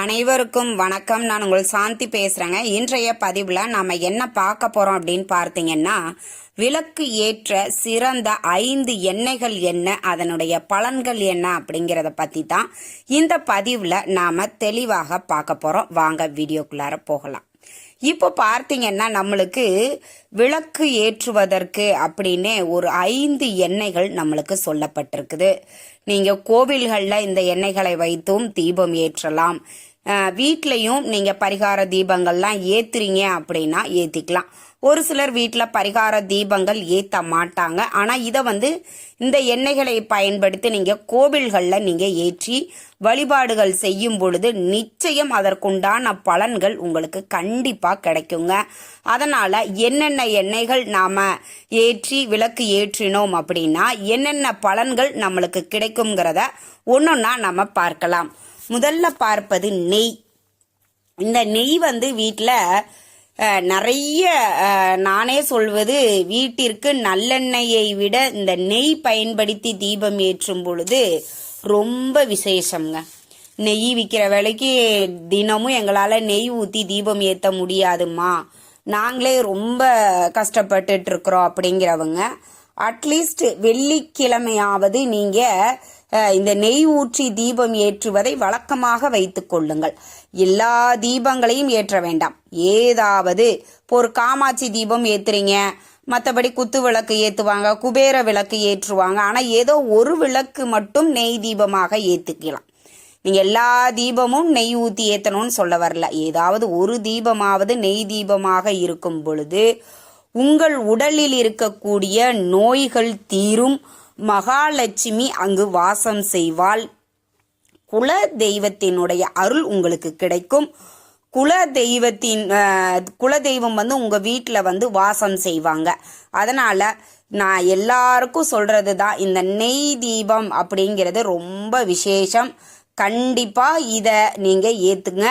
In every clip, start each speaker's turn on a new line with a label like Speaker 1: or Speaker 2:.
Speaker 1: அனைவருக்கும் வணக்கம். நான் உங்கள் சாந்தி பேசுறேங்க. இன்றைய பதிவுல நாம என்ன பார்க்க போறோம் அப்படின்னு பார்த்தீங்கன்னா விளக்கு ஏற்ற சிறந்த ஐந்து எண்ணெய்கள் என்ன அதனுடைய பலன்கள் என்ன அப்படிங்கிறத பத்தி தான் இந்த பதிவுல நாம தெளிவாக பார்க்க போறோம். வாங்க வீடியோக்குள்ளார போகலாம். இப்போ பார்த்தீங்கன்னா நம்மளுக்கு விளக்கு ஏற்றுவதற்கு அப்படின்னு ஒரு ஐந்து எண்ணெய்கள் நம்மளுக்கு சொல்லப்பட்டிருக்குது. நீங்கள் கோவில்களில் இந்த எண்ணெய்களை வைத்தும் தீபம் ஏற்றலாம். வீட்லேயும் நீங்க பரிகார தீபங்கள்லாம் ஏத்துறீங்க அப்படின்னா ஏத்திக்கலாம். ஒரு சிலர் வீட்டில் பரிகார தீபங்கள் ஏற்ற மாட்டாங்க. ஆனால் இதை வந்து இந்த எண்ணெய்களை பயன்படுத்தி நீங்கள் கோவில்களில் நீங்கள் ஏற்றி வழிபாடுகள் செய்யும் பொழுது நிச்சயம் அதற்குண்டான பலன்கள் உங்களுக்கு கண்டிப்பாக கிடைக்குங்க. அதனால் என்னென்ன எண்ணெய்கள் நாம் ஏற்றி விளக்கு ஏற்றினோம் அப்படின்னா என்னென்ன பலன்கள் நம்மளுக்கு கிடைக்குங்கிறத ஒன்றொன்னா நம்ம பார்க்கலாம். முதல்ல பார்ப்பது நெய். இந்த நெய் வந்து வீட்டில் நிறைய நானே சொல்வது வீட்டிற்கு நல்லெண்ணெயை விட இந்த நெய் பயன்படுத்தி தீபம் ஏற்றும் பொழுது ரொம்ப விசேஷம்ங்க. நெய் விற்கிற விலைக்கு தினமும் எங்களால் நெய் ஊற்றி தீபம் ஏற்ற முடியாதும்மா. நாங்களே ரொம்ப கஷ்டப்பட்டுட்டு இருக்கிறோம் அப்படிங்கிறவங்க. அட்லீஸ்ட் வெள்ளிக்கிழமையாவது நீங்கள் இந்த நெய் ஊற்றி தீபம் ஏற்றுவதை வழக்கமாக வைத்துக் கொள்ளுங்கள். எல்லா தீபங்களையும் ஏற்ற வேண்டாம். ஏதாவது இப்போ ஒரு காமாட்சி தீபம் ஏத்துறீங்க. மற்றபடி குத்து விளக்கு ஏற்றுவாங்க குபேர விளக்கு ஏற்றுவாங்க. ஆனால் ஏதோ ஒரு விளக்கு மட்டும் நெய் தீபமாக ஏற்றுக்கலாம் நீங்கள் எல்லா தீபமும் நெய் ஊற்றி ஏற்றணும்னு சொல்ல வரல. ஏதாவது ஒரு தீபமாவது நெய் தீபமாக இருக்கும் பொழுது உங்கள் உடலில் இருக்கக்கூடிய நோய்கள் தீரும். மகாலட்சுமி அங்கு வாசம் செய்வாள். குல தெய்வத்தினுடைய அருள் உங்களுக்கு கிடைக்கும். குல தெய்வத்தின் குல தெய்வம் வந்து உங்க வீட்டில் வந்து வாசம் செய்வாங்க. அதனால நான் எல்லாருக்கும் சொல்றது தான் இந்த நெய் தீபம் அப்படிங்கிறது ரொம்ப விசேஷம். கண்டிப்பா இதை நீங்க ஏத்துங்க.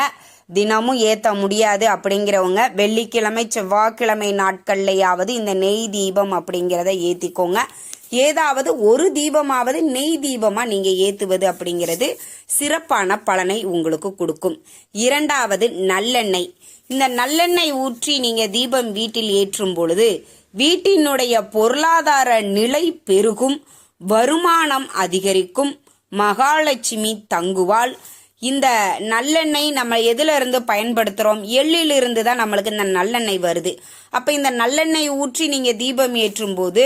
Speaker 1: தினமும் ஏற்ற முடியாது அப்படிங்கிறவங்க வெள்ளிக்கிழமை செவ்வாய்க்கிழமை நாட்கள்லையாவது இந்த நெய் தீபம் அப்படிங்கிறத ஏற்றிக்கோங்க ஏதாவது ஒரு தீபமாவது நெய் தீபமா நீங்க ஏத்துவது அப்படிங்கிறது சிறப்பான பலனை உங்களுக்கு கொடுக்கும். இரண்டாவது நல்லெண்ணெய். இந்த நல்லெண்ணெய் ஊற்றி நீங்க தீபம் வீட்டில் ஏற்றும் பொழுது வீட்டினுடைய பொருளாதார நிலை பெருகும் வருமானம் அதிகரிக்கும் மகாலட்சுமி தங்குவாள் இந்த நல்லெண்ணெய் நம்ம எதுல இருந்து பயன்படுத்துறோம்? எள்ளிலிருந்து தான் நம்மளுக்கு இந்த நல்லெண்ணெய் வருது. அப்ப இந்த நல்லெண்ணெய் ஊற்றி நீங்க தீபம் ஏற்றும் போது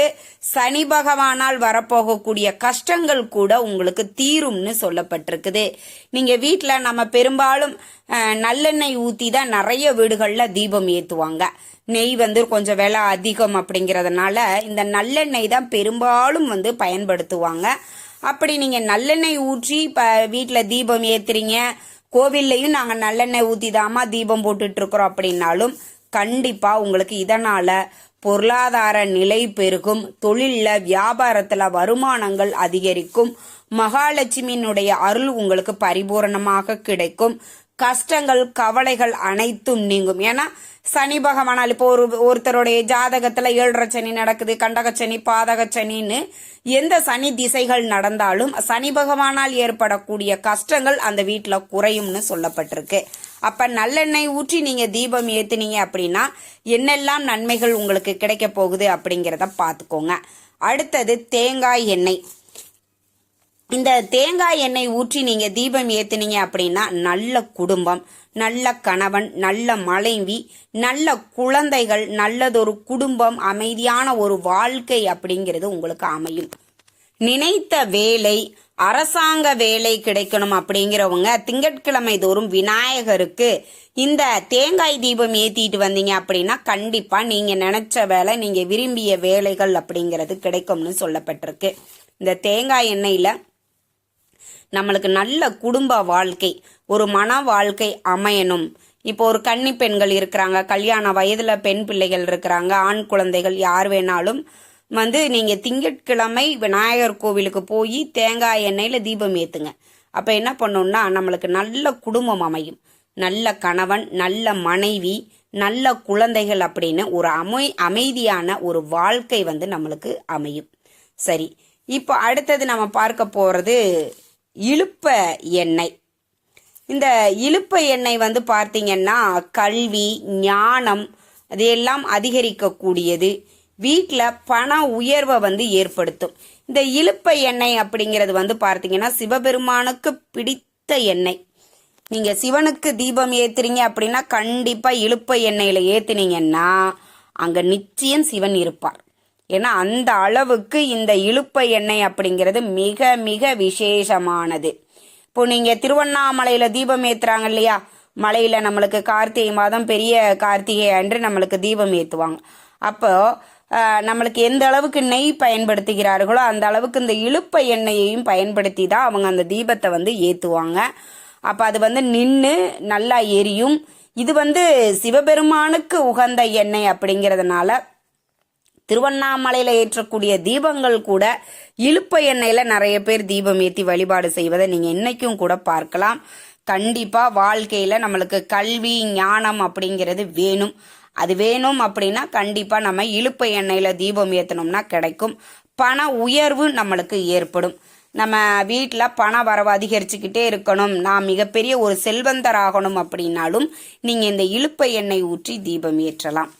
Speaker 1: சனி பகவானால் வரப்போகக்கூடிய கஷ்டங்கள் கூட உங்களுக்கு தீரும்னு சொல்லப்பட்டிருக்குது. நீங்க வீட்டில் நம்ம பெரும்பாலும் நல்லெண்ணெய் ஊத்தி தான் நிறைய வீடுகள்ல தீபம் ஏற்றுவாங்க நெய் வந்து கொஞ்சம் விலை அதிகம் அப்படிங்கிறதுனால இந்த நல்லெண்ணெய் தான் பெரும்பாலும் வந்து பயன்படுத்துவாங்க. அப்படி நீங்க நல்லெண்ணெய் ஊற்றி இப்ப வீட்டுல தீபம் ஏத்துறீங்க. கோவில்லையும் நாங்க நல்லெண்ணெய் ஊத்தி தாமா தீபம் போட்டுட்டு இருக்கிறோம் அப்படின்னாலும் கண்டிப்பா உங்களுக்கு இதனால பொருளாதார நிலை பெருகும். தொழிலில் வியாபாரத்துல வருமானங்கள் அதிகரிக்கும். மகாலட்சுமியினுடைய அருள் உங்களுக்கு பரிபூரணமாக கிடைக்கும். கஷ்டங்கள் கவலைகள் அனைத்தும் நீங்கும். ஏன்னா சனி பகவானால் இப்போ ஒரு ஒருத்தருடைய ஜாதகத்துல ஏழரை சனி நடக்குது கண்டகச்சனி பாதகச்சனின்னு எந்த சனி திசைகள் நடந்தாலும் சனி பகவானால் ஏற்படக்கூடிய கஷ்டங்கள் அந்த வீட்டில் குறையும்னு சொல்லப்பட்டிருக்கு. அப்ப நல்லெண்ணெய் ஊற்றி நீங்க தீபம் ஏத்துனீங்க அப்படின்னா என்னெல்லாம் நன்மைகள் உங்களுக்கு கிடைக்க போகுது அப்படிங்கிறத பார்த்துக்கோங்க. அடுத்தது தேங்காய் எண்ணெய். இந்த தேங்காய் எண்ணெய் ஊற்றி நீங்க தீபம் ஏத்துனீங்க அப்படின்னா நல்ல குடும்பம் நல்ல கணவன் நல்ல மனைவி நல்ல குழந்தைகள் நல்லதொரு குடும்பம் அமைதியான ஒரு வாழ்க்கை அப்படிங்கிறது உங்களுக்கு அமையும். நினைத்த வேலை அரசாங்க வேலை கிடைக்கணும் அப்படிங்கிறவங்க திங்கட்கிழமை தோறும் விநாயகருக்கு இந்த தேங்காய் தீபம் ஏத்திட்டு வந்தீங்க அப்படின்னா கண்டிப்பா நீங்க நினைச்ச வேலை நீங்க விரும்பிய வேலைகள் அப்படிங்கிறது கிடைக்கும்னு சொல்லப்பட்டிருக்கு. இந்த தேங்காய் எண்ணெயில நம்மளுக்கு நல்ல குடும்ப வாழ்க்கை ஒரு மன வாழ்க்கை அமையணும். இப்போ ஒரு கன்னி பெண்கள் இருக்கிறாங்க கல்யாண வயதுல பெண் பிள்ளைகள் இருக்கிறாங்க ஆண் குழந்தைகள் யார் வேணாலும் வந்து நீங்க திங்கட்கிழமை விநாயகர் கோவிலுக்கு போய் தேங்காய் எண்ணெயில தீபம் ஏத்துங்க. அப்ப என்ன பண்ணோம்னா நம்மளுக்கு நல்ல குடும்பம் அமையும். நல்ல கணவன் நல்ல மனைவி நல்ல குழந்தைகள் அப்படின்னு ஒரு அமை அமைதியான ஒரு வாழ்க்கை வந்து நம்மளுக்கு அமையும். சரி இப்போ அடுத்தது நம்ம பார்க்க போறது இழுப்ப எண்ணெய். இந்த இழுப்ப எண்ணெய் வந்து பார்த்தீங்கன்னா கல்வி ஞானம் அதையெல்லாம் அதிகரிக்கக்கூடியது. வீட்டில் பண உயர்வை வந்து ஏற்படுத்தும். இந்த இழுப்ப எண்ணெய் அப்படிங்கிறது வந்து பார்த்தீங்கன்னா சிவபெருமானுக்கு பிடித்த எண்ணெய். நீங்கள் சிவனுக்கு தீபம் ஏற்றுறீங்க அப்படின்னா கண்டிப்பாக இழுப்ப எண்ணெயில் ஏற்றுனீங்கன்னா அங்கே நிச்சயம் சிவன் இருப்பார். ஏன்னா அந்த அளவுக்கு இந்த இழுப்பை எண்ணெய் அப்படிங்கிறது மிக மிக விசேஷமானது. இப்போ நீங்கள் திருவண்ணாமலையில் தீபம் ஏற்றுறாங்க இல்லையா? மலையில் நம்மளுக்கு கார்த்திகை மாதம் பெரிய கார்த்திகை அன்று நம்மளுக்கு தீபம் ஏற்றுவாங்க அப்போ நம்மளுக்கு எந்த அளவுக்கு நெய் பயன்படுத்துகிறார்களோ அந்த அளவுக்கு இந்த இழுப்பை எண்ணெயையும் பயன்படுத்தி தான் அவங்க அந்த தீபத்தை வந்து ஏற்றுவாங்க அப்போ அது வந்து நின்று நல்லா எரியும். இது வந்து சிவபெருமானுக்கு உகந்த எண்ணெய் அப்படிங்கிறதுனால திருவண்ணாமலையில் ஏற்றக்கூடிய தீபங்கள் கூட இழுப்ப எண்ணெயில் நிறைய பேர் தீபம் ஏற்றி வழிபாடு செய்வதை நீங்கள் இன்றைக்கும் கூட பார்க்கலாம். கண்டிப்பாக வாழ்க்கையில் நம்மளுக்கு கல்வி ஞானம் அப்படிங்கிறது வேணும். அது வேணும் அப்படின்னா கண்டிப்பாக நம்ம இழுப்ப எண்ணெயில் தீபம் ஏற்றணும்னா கிடைக்கும். பண உயர்வு நம்மளுக்கு ஏற்படும். நம்ம வீட்டில் பண வரவு அதிகரிச்சுக்கிட்டே இருக்கணும். நான் மிகப்பெரிய ஒரு செல்வந்தராகணும் அப்படின்னாலும் நீங்கள் இந்த இழுப்ப எண்ணெய் ஊற்றி தீபம் ஏற்றலாம்.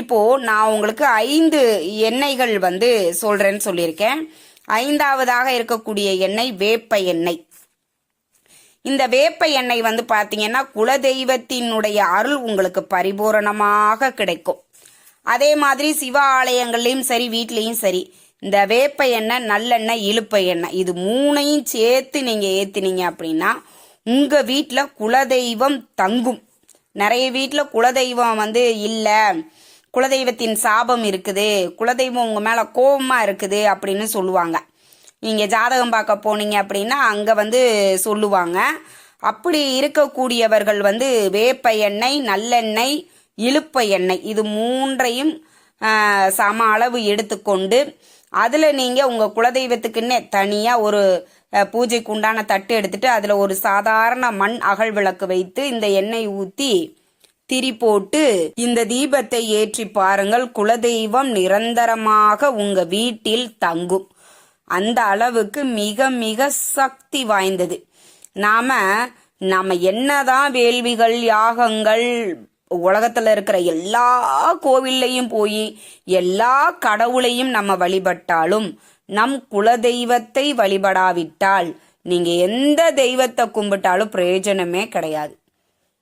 Speaker 1: இப்போ நான் உங்களுக்கு ஐந்து எண்ணெய்கள் வந்து சொல்றேன்னு சொல்லியிருக்கேன். ஐந்தாவதாக இருக்கக்கூடிய எண்ணெய் வேப்ப எண்ணெய். இந்த வேப்ப எண்ணெய் வந்து பார்த்தீங்கன்னா குலதெய்வத்தினுடைய அருள் உங்களுக்கு பரிபூரணமாக கிடைக்கும். அதே மாதிரி சிவ ஆலயங்கள்லையும் சரி வீட்லேயும் சரி இந்த வேப்ப எண்ணெய் நல்லெண்ணெய் இழுப்ப எண்ணெய் இது மூணையும் சேர்த்து நீங்கள் ஏற்றுனீங்க அப்படின்னா உங்கள் வீட்டில் குலதெய்வம் தங்கும். நிறைய வீட்டில் குலதெய்வம் வந்து இல்லை. குலதெய்வத்தின் சாபம் இருக்குது குலதெய்வம் உங்கள் மேலே கோபமாக இருக்குது அப்படின்னு சொல்லுவாங்க. நீங்கள் ஜாதகம் பார்க்க போனீங்க அப்படின்னா அங்கே வந்து சொல்லுவாங்க. அப்படி இருக்கக்கூடியவர்கள் வந்து வேப்ப எண்ணெய் நல்லெண்ணெய் இழுப்ப எண்ணெய் இது மூன்றையும் சம அளவு எடுத்துக்கொண்டு அதில் நீங்கள் உங்கள் குலதெய்வத்துக்குன்னே தனியாக ஒரு பூஜைக்கு உண்டான தட்டு எடுத்துட்டு அதில் ஒரு சாதாரண மண் அகல் விளக்கு வைத்து இந்த எண்ணெய் ஊற்றி திரி போட்டு இந்த தீபத்தை ஏற்றி பாருங்கள் குலதெய்வம் நிரந்தரமாக உங்க வீட்டில் தங்கும். அந்த அளவுக்கு மிக மிக சக்தி வாய்ந்தது. நாம நாம என்னதான் வேள்விகள் யாகங்கள் உலகத்துல இருக்கிற எல்லா கோவில்லையும் போய் எல்லா கடவுளையும் நம்ம வழிபட்டாலும் நம் குலதெய்வத்தை வழிபடாவிட்டால் நீங்க எந்த தெய்வத்தை கும்பிட்டாலும் பிரயோஜனமே கிடையாது.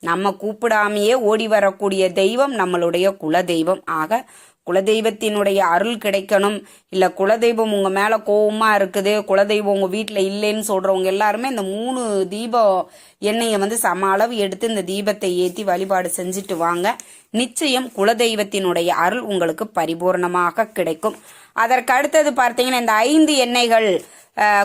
Speaker 1: நம்ம கூப்பிடாமையே ஓடி வரக்கூடிய தெய்வம் நம்மளுடைய குலதெய்வம். ஆக குலதெய்வத்தினுடைய அருள் கிடைக்கணும். இல்லை குலதெய்வம் உங்கள் மேலே கோவமாக இருக்குது குலதெய்வம் உங்கள் வீட்டில் இல்லைன்னு சொல்கிறவங்க எல்லாருமே இந்த மூணு தீபம் எண்ணெயை வந்து சம அளவு எடுத்து இந்த தீபத்தை ஏற்றி வழிபாடு செஞ்சுட்டு வாங்க. நிச்சயம் குலதெய்வத்தினுடைய அருள் உங்களுக்கு பரிபூர்ணமாக கிடைக்கும். அதற்கு அடுத்தது பார்த்தீங்கன்னா இந்த ஐந்து எண்ணெய்கள்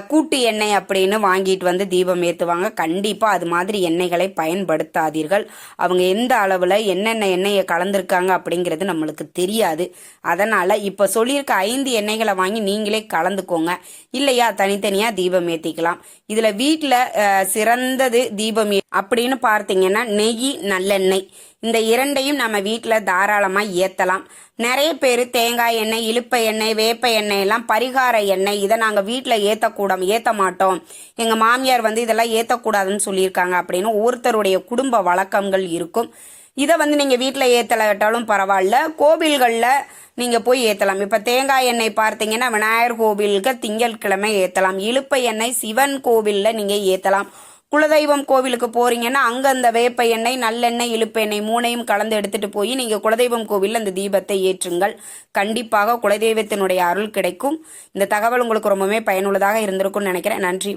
Speaker 1: கூட்டு எண்ணெய் அப்படின்னு வாங்கிட்டு வந்து தீபம் ஏற்றுவாங்க கண்டிப்பாக அது மாதிரி எண்ணெய்களை பயன்படுத்தாதீர்கள். அவங்க எந்த அளவில் என்னென்ன எண்ணெயை கலந்துருக்காங்க அப்படிங்கிறது நம்மளுக்கு தெரியாது. அதனால் இப்போ சொல்லியிருக்க ஐந்து எண்ணெய்களை வாங்கி நீங்களே கலந்துக்கோங்க. இல்லையா? தனித்தனியாக தீபம் ஏற்றிக்கலாம் இதில் வீட்டில் சிறந்தது தீபம் அப்படின்னு பார்த்தீங்கன்னா நெய் நல்லெண்ணெய். இந்த இரண்டையும் நம்ம வீட்டில் தாராளமாக ஏற்றலாம் நிறைய பேர் தேங்காய் எண்ணெய் இழுப்ப எண்ணெய் வேப்ப எண்ணெய் எல்லாம் பரிகார எண்ணெய் இதை நாங்கள் வீட்டில் ஏற்றக்கூடாது ஏற்ற மாட்டோம் எங்கள் மாமியார் வந்து இதெல்லாம் ஏற்றக்கூடாதுன்னு சொல்லியிருக்காங்க அப்படின்னு ஒருத்தருடைய குடும்ப வழக்கங்கள் இருக்கும். இதை வந்து நீங்கள் வீட்டில் ஏற்றலாட்டாலும் பரவாயில்ல. கோவில்களில் நீங்கள் போய் ஏற்றலாம் இப்போ தேங்காய் எண்ணெய் பார்த்தீங்கன்னா விநாயகர் கோவிலுக்கு திங்கட்கிழமை ஏற்றலாம் இழுப்ப எண்ணெய் சிவன் கோவிலில் நீங்கள் ஏற்றலாம் குலதெய்வம் கோவிலுக்கு போறீங்கன்னா அங்க அந்த வேப்ப எண்ணெய் நல்லெண்ணெய் இழுப்பெண்ணெய் மூணையும் கலந்து எடுத்துட்டு போய் நீங்க குலதெய்வம் கோவிலில் அந்த தீபத்தை ஏற்றுங்கள். கண்டிப்பாக குலதெய்வத்தினுடைய அருள் கிடைக்கும். இந்த தகவல் உங்களுக்கு ரொம்பவே பயனுள்ளதாக இருந்திருக்கும்னு நினைக்கிறேன். நன்றி